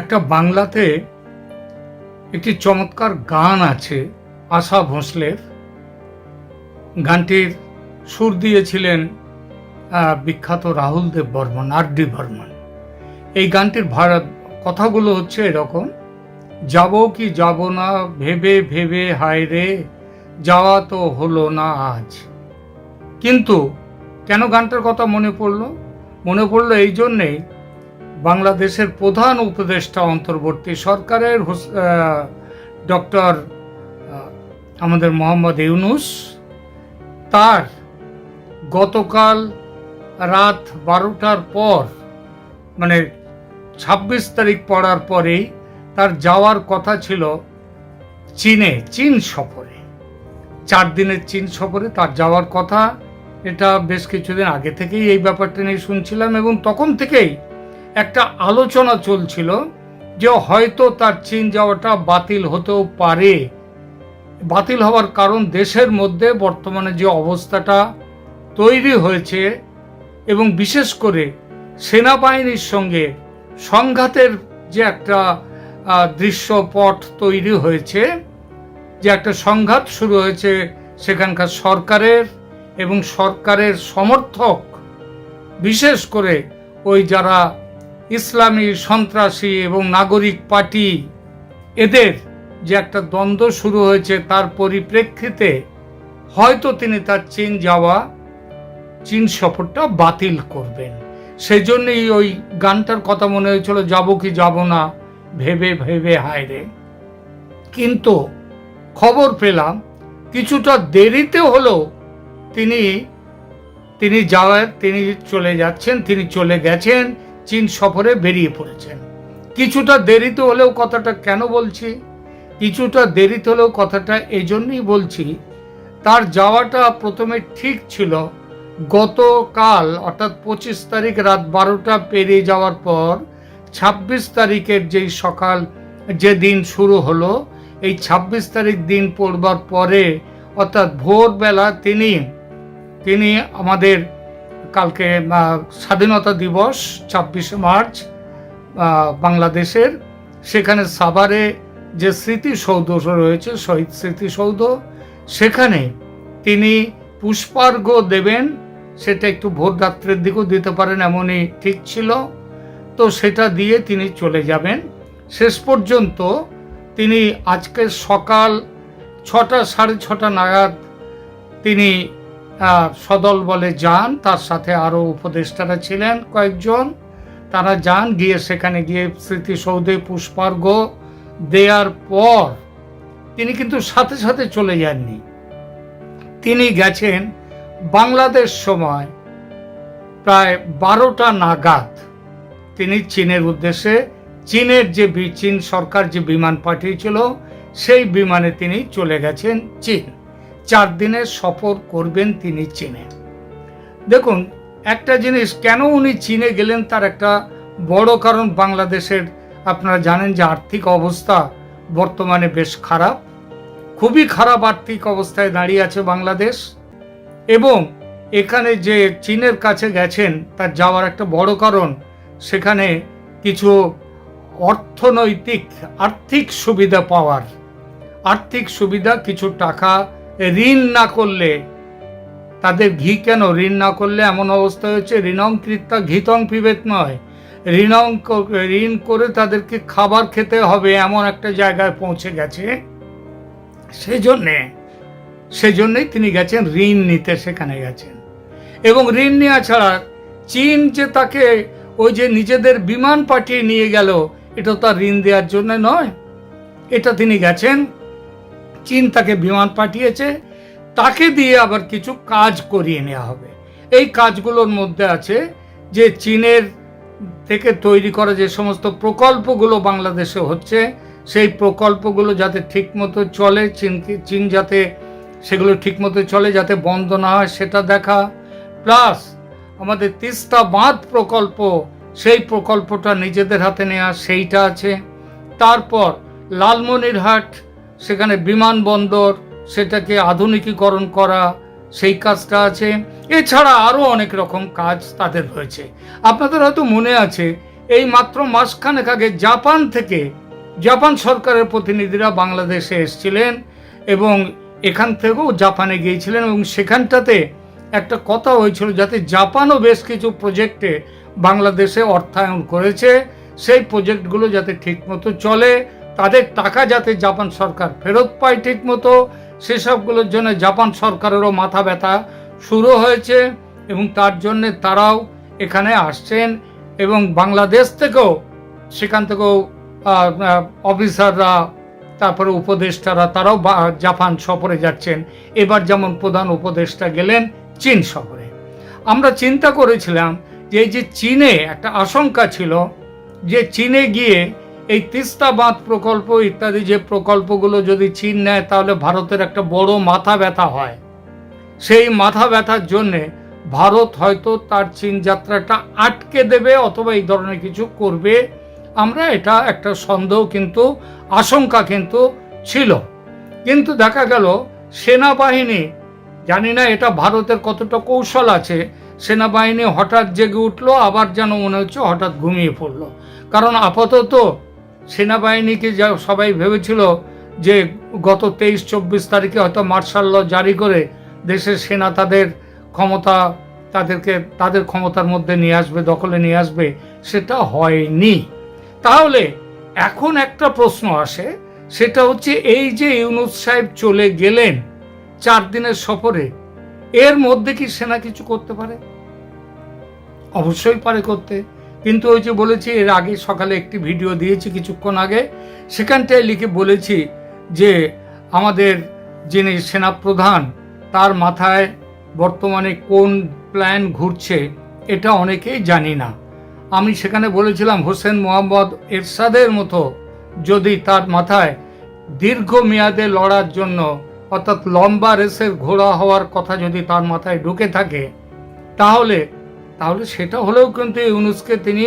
একটা বাংলাতে একটি চমৎকার গান আছে, আশা ভোঁসলের। গানটির সুর দিয়েছিলেন বিখ্যাত রাহুল দেব বর্মন আর ডি বর্মন। এই গানটির ভারত কথাগুলো হচ্ছে এরকম, যাব কি যাব না, ভেবে ভেবে হায় রে, যাওয়া তো হলো না আজ। কিন্তু কেন গানটার কথা মনে পড়ল? মনে পড়ল এই জন্যেই বাংলাদেশের প্রধান উপদেষ্টা অন্তর্বর্তী সরকারের ডক্টর আমাদের মোহাম্মদ ইউনুস। তার গতকাল রাত বারোটার পর মানে ছাব্বিশ তারিখ পড়ার পরেই তার যাওয়ার কথা ছিল চীনে, চীন সফরে। চার দিনের চীন সফরে তার যাওয়ার কথা, এটা বেশ কিছুদিন আগে থেকেই এই ব্যাপারটা নিয়ে শুনছিলাম এবং তখন থেকেই একটা আলোচনা চলছিল যে হয়তো তার চীন যাওয়াটা বাতিল হতেও পারে। বাতিল হওয়ার কারণ দেশের মধ্যে বর্তমানে যে অবস্থাটা তৈরি হয়েছে এবং বিশেষ করে সেনাবাহিনীর সঙ্গে সংঘাতের যে একটা দৃশ্যপট তৈরি হয়েছে, যে একটা সংঘাত শুরু হয়েছে সেখানকার সরকারের এবং সরকারের সমর্থক, বিশেষ করে ওই যারা ইসলামী সন্ত্রাসী এবং নাগরিক পার্টি, এদের যে একটা দ্বন্দ্ব শুরু হয়েছে তার পরিপ্রেক্ষিতে হয়তো তিনি তার চীন যাওয়া, চীন সফরটা বাতিল করবেন। সেই জন্যই ওই গানটার কথা মনে হয়েছিল, যাব কি যাব না, ভেবে ভেবে হায় রে। কিন্তু খবর পেলাম, কিছুটা দেরিতে হলেও তিনি তিনি যাওয়ার, তিনি চলে যাচ্ছেন, তিনি চলে গেছেন চীন সফরে বেরিয়ে পড়েছেন। কিছুটা দেরিতে হলেও কথাটা কেন বলছি? কিছুটা দেরিতে হলেও কথাটা এই জন্যই বলছি, তার যাওয়াটা প্রথমে ঠিক ছিল গতকাল, অর্থাৎ পঁচিশ তারিখ রাত বারোটা পেরিয়ে যাওয়ার পর, ছাব্বিশ তারিখের যেই সকাল যে দিন শুরু হলো, এই ছাব্বিশ তারিখ দিন পড়বার পরে, অর্থাৎ ভোরবেলা তিনি তিনি আমাদের কালকে স্বাধীনতা দিবস, ছাব্বিশে মার্চ বাংলাদেশের। সেখানে সাভারে যে স্মৃতিসৌধ রয়েছে, শহীদ স্মৃতিসৌধ, সেখানে তিনি পুষ্পার্ঘ দেবেন। সেটা একটু ভোর রাত্রের দিকেও দিতে পারেন, এমনই ঠিক ছিল। তো সেটা দিয়ে তিনি চলে যাবেন। শেষ পর্যন্ত তিনি আজকে সকাল ছটা, সাড়ে ছটা নাগাদ তিনি সদল বলে যান, তার সাথে আরও উপদেষ্টারা ছিলেন কয়েকজন। তারা যান, গিয়ে সেখানে গিয়ে স্মৃতিসৌধে পুষ্পার্ঘ দেওয়ার পর তিনি কিন্তু সাথে সাথে চলে যাননি। তিনি গেছেন বাংলাদেশ সময় প্রায় বারোটা নাগাদ। তিনি চীনের উদ্দেশ্যে, চীনের যে চীন সরকার যে বিমান পাঠিয়েছিল, সেই বিমানে তিনি চলে গেছেন চীন। চার দিনের সফর করবেন তিনি চীনে। দেখুন, একটা জিনিস, কেন উনি চীনে গেলেন তার একটা বড় কারণ বাংলাদেশের, আপনারা জানেন যে আর্থিক অবস্থা বর্তমানে বেশ খারাপ। খুবই খারাপ আর্থিক অবস্থায় দাঁড়িয়ে আছে বাংলাদেশ এবং এখানে যে চীনের কাছে গেছেন, তার যাওয়ার একটা বড় কারণ, সেখানে কিছু অর্থনৈতিক আর্থিক সুবিধা পাওয়ার। আর্থিক সুবিধা, কিছু টাকা ঋণ না করলে, তাদের ঘি কেন? ঋণ না করলে এমন অবস্থা হয়েছে, ঋণং কৃত্যা ঘিতং পিবেত নয়। ঋণং ঋণ করে তাদেরকে খাবার খেতে হবে এমন একটা জায়গায় পৌঁছে গেছে। সেই জন্যে সেই জন্যই তিনি গেছেন, ঋণ নিতে সেখানে গেছেন। এবং ঋণ নেওয়া ছাড়া চীন যে তাকে ওই যে নিজেদের বিমান পাঠিয়ে নিয়ে গেল, এটা তার ঋণ দেওয়ার জন্য নয়। এটা তিনি গেছেন চীন তাকে বিমান পাঠিয়েছে, তাকে দিয়ে আবার কিছু কাজ করিয়ে নেওয়া হবে। এই কাজগুলোর মধ্যে আছে যে চীনের থেকে তৈরি করা যে সমস্ত প্রকল্পগুলো বাংলাদেশে হচ্ছে, সেই প্রকল্পগুলো যাতে ঠিকমতো চলে, চীন চীন যাতে সেগুলো ঠিকমতো চলে, যাতে বন্ধ না হয়, সেটা দেখা। প্লাস আমাদের তিস্তা বাঁধ প্রকল্প, সেই প্রকল্পটা নিজেদের হাতে নেওয়া, সেইটা আছে। তারপর লালমনিরহাট সেখানে বিমানবন্দর, সেটাকে আধুনিকীকরণ করা, সেই কাজটা আছে। এছাড়া আরও অনেক রকম কাজ তাদের রয়েছে। আপনাদের হয়তো মনে আছে, এই মাত্র মাসখানেক আগে জাপান থেকে জাপান সরকারের প্রতিনিধিরা বাংলাদেশে এসেছিলেন এবং এখান থেকেও জাপানে গিয়েছিলেন এবং সেখানটাতে একটা কথা হয়েছিল যাতে জাপানও বেশ কিছু প্রজেক্টে বাংলাদেশে অর্থায়ন করেছে। সেই প্রজেক্টগুলো যাতে ঠিকমতো চলে। তাদের টাকা যাতে জাপান সরকার ফেরত পায় ঠিকমতো সেসবগুলোর জন্য জাপান সরকারেরও মাথা ব্যথা শুরু হয়েছে এবং তার জন্যে তারাও এখানে আসছেন এবং বাংলাদেশ থেকেও, সেখান থেকেও অফিসাররা, তারপরে উপদেষ্টারা তারাও জাপান সফরে যাচ্ছেন। এবার যেমন প্রধান উপদেষ্টা গেলেন চীন সফরে। আমরা চিন্তা করেছিলাম যে এই যে চীনে একটা আশঙ্কা ছিল যে চীনে গিয়ে এই তিস্তা বাঁধ প্রকল্প ইত্যাদি যে প্রকল্পগুলো যদি চীন নেয়, তাহলে ভারতের একটা বড় মাথা ব্যথা হয়। সেই মাথা ব্যথার জন্যে ভারত হয়তো তার চীন যাত্রাটা আটকে দেবে অথবা এই ধরনের কিছু করবে। আমরা এটা একটা সন্দেহ কিন্তু, আশঙ্কা কিন্তু ছিল। কিন্তু দেখা গেল, সেনাবাহিনী, জানি না এটা ভারতের কতটা কৌশল আছে, সেনাবাহিনী হঠাৎ জেগে উঠল, আবার যেন মনে হচ্ছে হঠাৎ ঘুমিয়ে পড়ল। কারণ আপাতত সেনাবাহিনীকে যা সবাই ভেবেছিল যে গত তেইশ চব্বিশ তারিখে হয়তো মার্শাল ল জারি করে দেশের সেনা তাদের ক্ষমতা, তাদেরকে, তাদের ক্ষমতার মধ্যে নিয়ে আসবে, দখলে নিয়ে আসবে, সেটা হয়নি। তাহলে এখন একটা প্রশ্ন আসে, সেটা হচ্ছে এই যে ইউনুস সাহেব চলে গেলেন চার দিনের সফরে, এর মধ্যে কি সেনা কিছু করতে পারে? অবশ্যই পারে করতে। কিন্তু ওই যে বলেছি, এর আগে সকালে একটি ভিডিও দিয়েছি কিছুক্ষণ আগে, সেখানটায় লিখে বলেছি যে আমাদের যিনি সেনাপ্রধান, তার মাথায় বর্তমানে কোন প্ল্যান ঘুরছে এটা অনেকেই জানি না। আমি সেখানে বলেছিলাম, হোসেন মোহাম্মদ এরশাদের মতো যদি তার মাথায় দীর্ঘমেয়াদে লড়ার জন্য, অর্থাৎ লম্বা রেসের ঘোড়া হওয়ার কথা যদি তার মাথায় ঢুকে থাকে, তাহলে তাহলে সেটা হলেও কিন্তু ইউনুসকে তিনি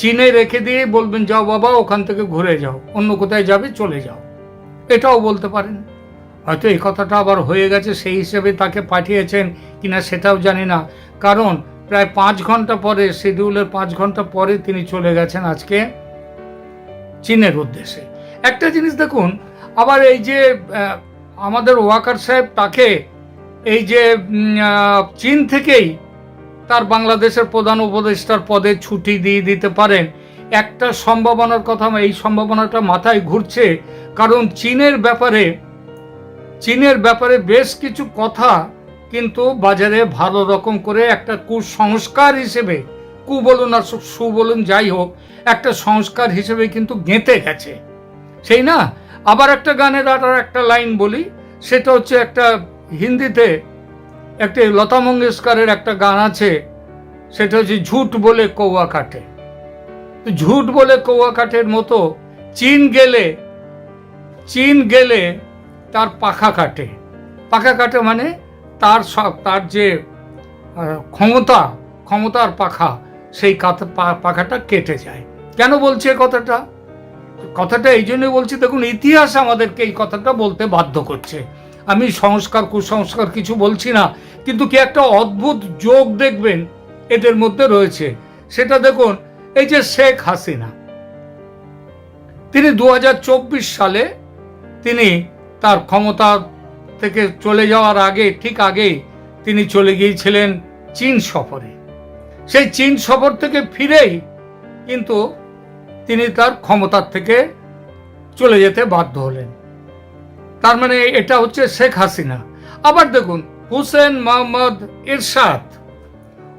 চীনে রেখে দিয়ে বলবেন, যাও বাবা, ওখান থেকে ঘুরে যাও, অন্য কোথায় যাবে চলে যাও। এটাও বলতে পারেন। হয়তো এই কথাটা আবার হয়ে গেছে, সেই হিসেবে তাকে পাঠিয়েছেন কিনা সেটাও জানি না। কারণ প্রায় পাঁচ ঘণ্টা পরে, শিডিউলের পাঁচ ঘণ্টা পরে তিনি চলে গেছেন আজকে চীনের উদ্দেশ্যে। একটা জিনিস দেখুন, আবার এই যে আমাদের ওয়াকার সাহেব তাকে এই যে চীন থেকেই তার বাংলাদেশের প্রধান উপদেষ্টার পদে ছুটি দিয়ে দিতে পারেন। একটা সম্ভাবনার কথা, এই সম্ভাবনাটা মাথায় ঘুরছে। কারণ চীনের ব্যাপারে চীনের ব্যাপারে বেশ কিছু কথা কিন্তু বাজারে ভালো রকম করে একটা কুসংস্কার হিসেবে, কু বলুন আর সু- বলুন যাই হোক, একটা সংস্কার হিসেবে কিন্তু গেঁথে গেছে। সেই না? আবার একটা গানের আর একটা লাইন বলি, সেটা হচ্ছে একটা হিন্দিতে একটি লতা মঙ্গেশকরের একটা গান আছে, সেটা হচ্ছে ঝুট বলে কৌয়া কাটে। ঝুট বলে কৌয়া কাঠের মতো চীন গেলে চীন গেলে তার পাখা কাটে। পাখা কাটে মানে তার সব, তার যে ক্ষমতা, ক্ষমতার পাখা, সেই পাখাটা কেটে যায়। কেন বলছে কথাটা? কথাটা এই জন্য বলছি, দেখুন, ইতিহাস আমাদেরকে এই কথাটা বলতে বাধ্য করছে। আমি সংস্কার, কুসংস্কার কিছু বলছি না, কিন্তু কি একটা অদ্ভুত যোগ দেখবেন এদের মধ্যে রয়েছে। সেটা দেখুন, এই যে শেখ হাসিনা, তিনি দু হাজার চব্বিশ সালে তিনি তার ক্ষমতা থেকে চলে যাওয়ার আগে, ঠিক আগে তিনি চলে গিয়েছিলেন চীন সফরে। সেই চীন সফর থেকে ফিরেই কিন্তু তিনি তার ক্ষমতার থেকে চলে যেতে বাধ্য হলেন। তার মানে এটা হচ্ছে শেখ হাসিনা। আবার দেখুন, হুসেন মোহাম্মদ ইরশাদ,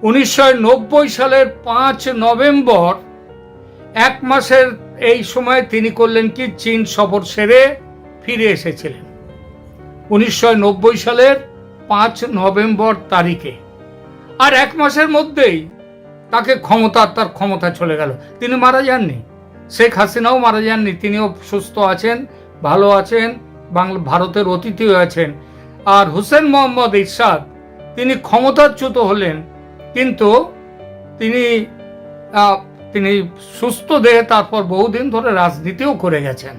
উনিশশো নব্বই সালের পাঁচ নভেম্বর, এক মাসের এই সময় তিনি করলেন কি? চীন সফর সেরে ফিরে এসেছিলেন। উনিশশো নব্বই সালের পাঁচ নভেম্বর তারিখে। আর এক মাসের মধ্যেই তাকে ক্ষমতা, তার ক্ষমতা চলে গেল। তিনি মারা যাননি। শেখ হাসিনাও মারা যাননি। তিনিও সুস্থ আছেন, ভালো আছেন। বাংলা ভারতের অতিথি হয়েছেন। আর হুসেন মোহাম্মদ ইরশাদ, তিনি ক্ষমতাচ্যুত হলেন, কিন্তু তিনি তিনি সুস্থ দেহে তারপর বহুদিন ধরে রাজনীতিও করে গেছেন।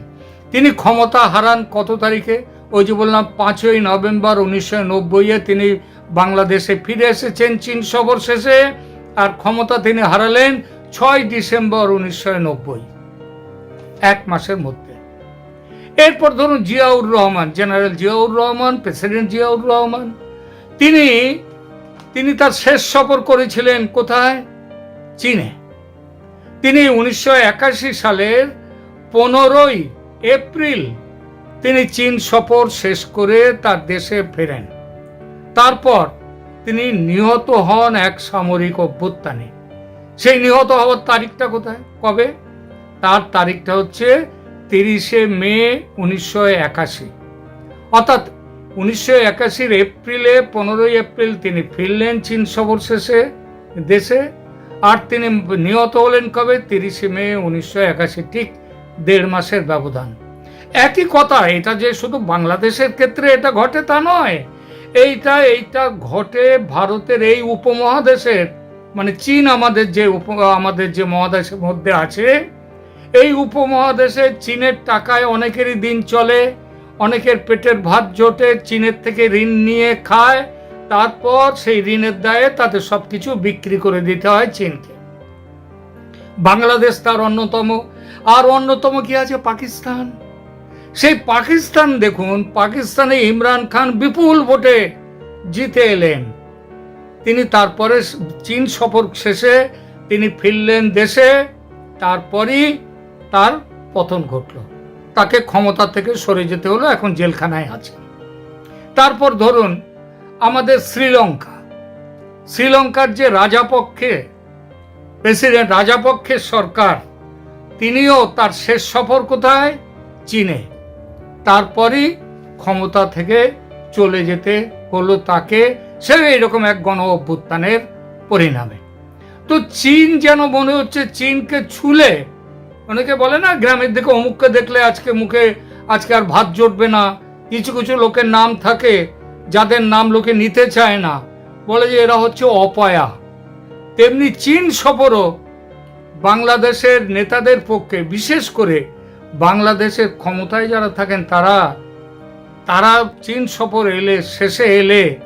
তিনি ক্ষমতা হারান কত তারিখে? ওই যে বললাম, পাঁচই নভেম্বর উনিশশো নব্বইয়ে তিনি বাংলাদেশে ফিরে এসেছেন চীন সফর শেষে, আর ক্ষমতা তিনি হারালেন ছয় ডিসেম্বর উনিশশো নব্বই। এক মাসের মধ্যে। এরপর ধরুন জিয়াউর রহমান, জেনারেল জিয়াউর রহমান, প্রেসিডেন্ট জিয়াউর রহমান, তিনি তিনি তার শেষ সফর করেছিলেন কোথায়? চীনে। তিনি উনিশশো একাশি সালের পনেরোই এপ্রিল তিনি চীন সফর শেষ করে তার দেশে ফেরেন। তারপর তিনি নিহত হন এক সামরিক অভ্যুত্থানে। সেই নিহত হওয়ার তারিখটা কোথায়? কবে? তার তারিখটা হচ্ছে তিরিশে মে উনিশশো একাশি। অর্থাৎ উনিশশো একাশির এপ্রিলে, পনেরোই এপ্রিল তিনি ফিরলেন চীন সফর শেষে, দেশে। আর তিনি নিহত হলেন কবে? তিরিশে মে উনিশশো একাশি, ঠিক দেড় মাসের ব্যবধান। একই কথা, এটা যে শুধু বাংলাদেশের ক্ষেত্রে এটা ঘটে তা নয়, এইটা এইটা ঘটে ভারতের এই উপমহাদেশের মানে চীন আমাদের যে উপ, আমাদের যে মহাদেশের মধ্যে আছে এই উপমহাদেশে চীনের টাকায় অনেকেরই দিন চলে, অনেকের পেটের ভাত জোটে, চীনের থেকে ঋণ নিয়ে খায়, তারপর সেই ঋণের দায়ে তাদের সব কিছু বিক্রি করে দিতে হয় চীনকে। বাংলাদেশ তার অন্যতম, আর অন্যতম কি আছে? পাকিস্তান। সেই পাকিস্তান দেখুন, পাকিস্তানে ইমরান খান বিপুল ভোটে জিতে এলেন। তিনি তারপরে চীন সফর শেষে তিনি ফিরলেন দেশে, তারপরই তার পতন ঘটল। তাকে ক্ষমতা থেকে সরে যেতে হলো, এখন জেলখানায় আছে। তারপর ধরুন, আমাদের শ্রীলঙ্কা। শ্রীলঙ্কার যে রাজাপক্ষে, প্রেসিডেন্ট রাজাপক্ষের সরকার, তিনিও তার শেষ সফর কোথায়? চীনে। তারপরই ক্ষমতা থেকে চলে যেতে হলো তাকে সে এইরকম এক গণ অভ্যুত্থানের পরিণামে। তো চীন যেন মনে হচ্ছে চীনকে ছুলে অনেকে বলে না, গ্রামের দিকে অমুককে দেখলে আজকে মুখে, আজকে আর ভাত জুটবে না। কিছু কিছু লোকের নাম থাকে, যাদের নাম লোকে নিতে চায় না। বলে যে এরা হচ্ছে অপয়া। তেমনি চীন সফরও বাংলাদেশের নেতাদের পক্ষে, বিশেষ করে বাংলাদেশের ক্ষমতায় যারা থাকেন তারা তারা চীন সফর এলে, শেষে এলে,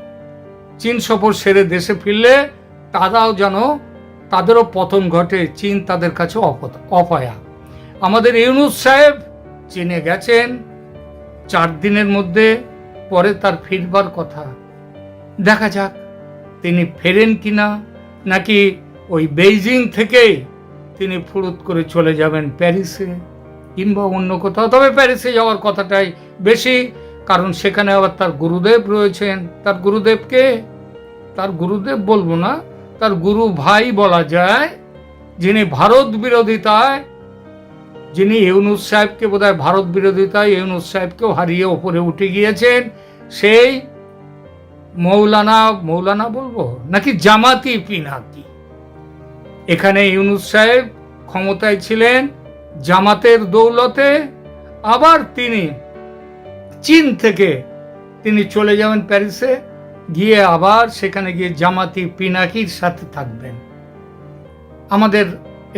চীন সফর সেরে দেশে ফিরলে তারাও যেন তাদেরও পতন ঘটে, চীন তাদের কাছে অপ- অপয়া। আমাদের ইউনুস সাহেব চীনে গেছেন, চার দিনের মধ্যে পরে তার ফিরবার কথা। দেখা যাক তিনি ফেরেন কি না নাকি ওই বেইজিং থেকেই তিনি ফুরুত করে চলে যাবেন প্যারিসে, কিংবা অন্য কোথাও। তবে প্যারিসে যাওয়ার কথাটাই বেশি, কারণ সেখানে আবার তার গুরুদেব রয়েছেন। তার গুরুদেবকে, তার গুরুদেব বলব না, তার গুরু ভাই বলা যায়, যিনি ভারত বিরোধিতায় যিনি ইউনুস সাহেবকে বোধহয় ভারত বিরোধিতায় ইউনুস সাহেবকেও হারিয়ে ওপরে উঠে গিয়েছেন, সেই মৌলানা মৌলানা বলব? নাকি জামাতি পিনাকি এখানে ইউনুস সাহেব ক্ষমতায় ছিলেন, জামাতের দৌলতে, আবার তিনি চীন থেকে তিনি চলে যাবেন প্যারিসে, গিয়ে আবার সেখানে গিয়ে জামাতি পিনাকির সাথে থাকবেন। আমাদের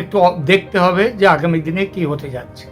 একটু দেখতে হবে যে আগামী দিনে কি হতে যাচ্ছে।